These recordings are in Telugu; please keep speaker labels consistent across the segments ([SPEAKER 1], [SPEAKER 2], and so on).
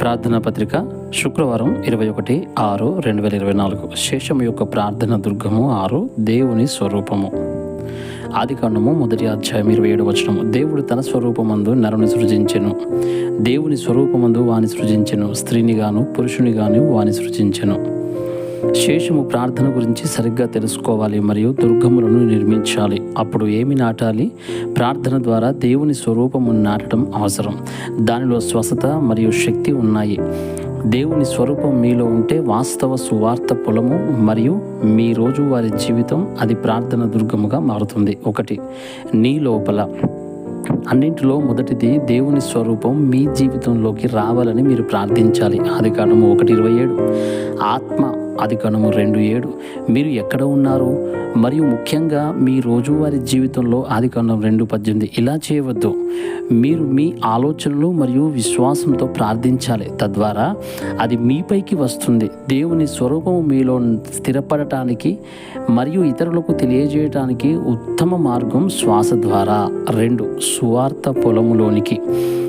[SPEAKER 1] ప్రార్థనా పత్రిక శుక్రవారం ఇరవై ఒకటి ఆరు రెండు వేల ఇరవై నాలుగు. శేషము యొక్క ప్రార్థన దుర్గము ఆరు దేవుని స్వరూపము. ఆది కాండము మొదటి అధ్యాయం ఇరవై ఏడు వచనము. దేవుడు తన స్వరూపమందు నరుని సృజించెను. దేవుని స్వరూపమందు వాని సృజించెను. స్త్రీని గాను పురుషుని గాను వాని సృజించెను. శేషము ప్రార్థన గురించి సరిగ్గా తెలుసుకోవాలి మరియు దుర్గములను నిర్మించాలి. అప్పుడు ఏమి నాటాలి? ప్రార్థన ద్వారా దేవుని స్వరూపము నాటడం అవసరం. దానిలో స్వస్థత మరియు శక్తి ఉన్నాయి. దేవుని స్వరూపం మీలో ఉంటే వాస్తవ సువార్త పొలము మరియు మీ రోజువారి జీవితం అది ప్రార్థన దుర్గముగా మారుతుంది. ఒకటి నీ లోపల. అన్నింటిలో మొదటిది దేవుని స్వరూపం మీ జీవితంలోకి రావాలని మీరు ప్రార్థించాలి. ఆది కాండము ఒకటి ఇరవై ఏడు. ఆత్మ ఆది రెండు ఏడు. మీరు ఎక్కడ ఉన్నారు? మరియు ముఖ్యంగా మీ రోజువారీ జీవితంలో ఆది రెండు పద్దెనిమిది ఇలా చేయవద్దు. మీరు మీ ఆలోచనలు మరియు విశ్వాసంతో ప్రార్థించాలి. తద్వారా అది మీపైకి వస్తుంది. దేవుని స్వరూపం మీలో స్థిరపడటానికి మరియు ఇతరులకు తెలియజేయటానికి ఉత్తమ మార్గం శ్వాస ద్వారా. రెండు సువార్త పొలములోనికి.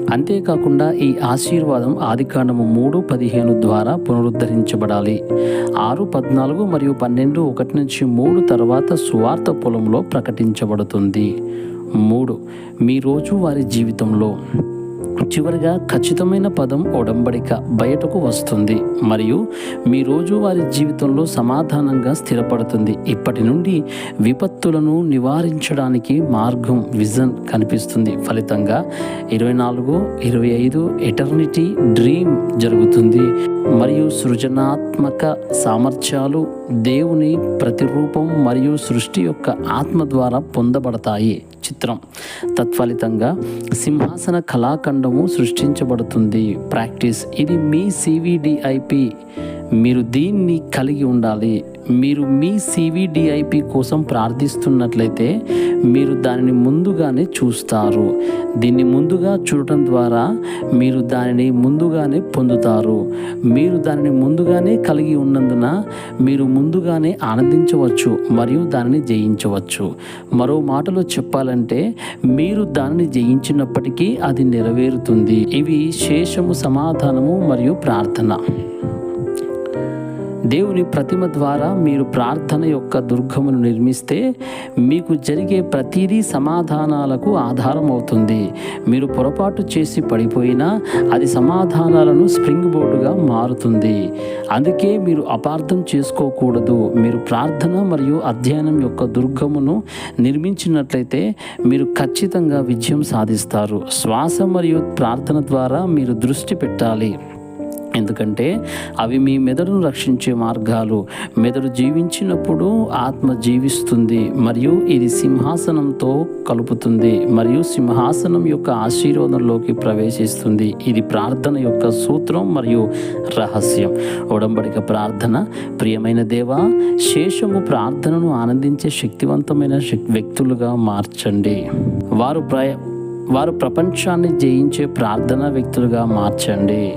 [SPEAKER 1] అంతేకాకుండా ఈ ఆశీర్వాదం ఆదికాండము మూడు పదిహేను ద్వారా పునరుద్ధరించబడాలి. ఆరు పద్నాలుగు మరియు పన్నెండు ఒకటి నుంచి మూడు తర్వాత సువార్త పొలంలో ప్రకటించబడుతుంది. మూడు. మీ రోజువారి జీవితంలో చివరిగా ఖచ్చితమైన పదం ఒడంబడిక బయటకు వస్తుంది. మరియు మీ రోజువారి జీవితంలో సమాధానంగా స్థిరపడుతుంది. ఇప్పటి నుండి విపత్తులను నివారించడానికి మార్గం విజన్ కనిపిస్తుంది. ఫలితంగా ఇరవై నాలుగు ఇరవై ఐదు ఎటర్నిటీ డ్రీమ్ జరుగుతుంది. మరియు సృజనాత్మక సామర్థ్యాలు దేవుని ప్రతిరూపం మరియు సృష్టి యొక్క ఆత్మ ద్వారా పొందబడతాయి. చిత్రం తత్ఫలితంగా సింహాసన కళాఖండం కళాఖండము సృష్టించబడుతుంది. ప్రాక్టీస్. ఇది మీ సివిడిఐపి మీరు దీన్ని కలిగి ఉండాలి. మీరు మీ సివిడిఐపి కోసం ప్రార్థిస్తున్నట్లయితే మీరు దానిని ముందుగానే చూస్తారు. దీన్ని ముందుగా చూడటం ద్వారా మీరు దానిని ముందుగానే పొందుతారు. మీరు దానిని ముందుగానే కలిగి ఉన్నందున మీరు ముందుగానే ఆనందించవచ్చు మరియు దానిని జయించవచ్చు. మరో మాటలో చెప్పాలంటే మీరు దానిని జయించినప్పటికీ అది నెరవేరుతుంది. ఇవి శేషము సమాధానము మరియు ప్రార్థన. దేవుని ప్రతిమ ద్వారా మీరు ప్రార్థన యొక్క దుర్గమును నిర్మిస్తే మీకు జరిగే ప్రతిదీ సమాధానాలకు ఆధారం అవుతుంది. మీరు పొరపాటు చేసి పడిపోయినా అది సమాధానాలను స్ప్రింగ్ బోర్డుగా మారుతుంది. అందుకే మీరు అపార్థం చేసుకోకూడదు. మీరు ప్రార్థన మరియు అధ్యయనం యొక్క దుర్గమును నిర్మించినట్లయితే మీరు ఖచ్చితంగా విజయం సాధిస్తారు. శ్వాస మరియు ప్రార్థన ద్వారా మీరు దృష్టి పెట్టాలి. ఎందుకంటే అవి మీ మెదడును రక్షించే మార్గాలు. మెదడు జీవించినప్పుడు ఆత్మ జీవిస్తుంది మరియు ఇది సింహాసనంతో కలుపుతుంది మరియు సింహాసనం యొక్క ఆశీర్వాదంలోకి ప్రవేశిస్తుంది. ఇది ప్రార్థన యొక్క సూత్రం మరియు రహస్యం. ఒడంబడిక ప్రార్థన. ప్రియమైన దేవా శేషము ప్రార్థనను ఆనందించే శక్తివంతమైన వ్యక్తులుగా మార్చండి. వారు ప్రయ వారు ప్రపంచాన్ని జయించే ప్రార్థనా వ్యక్తులుగా మార్చండి.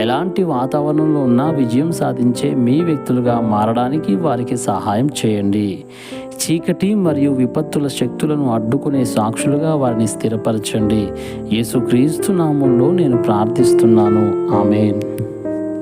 [SPEAKER 1] ఎలాంటి వాతావరణంలో ఉన్నా విజయం సాధించే మీ వ్యక్తులుగా మారడానికి వారికి సహాయం చేయండి. చీకటి మరియు విపత్తుల శక్తులను అడ్డుకునే సాక్షులుగా వారిని స్థిరపరచండి. యేసుక్రీస్తు నామంలో నేను ప్రార్థిస్తున్నాను. ఆమెన్.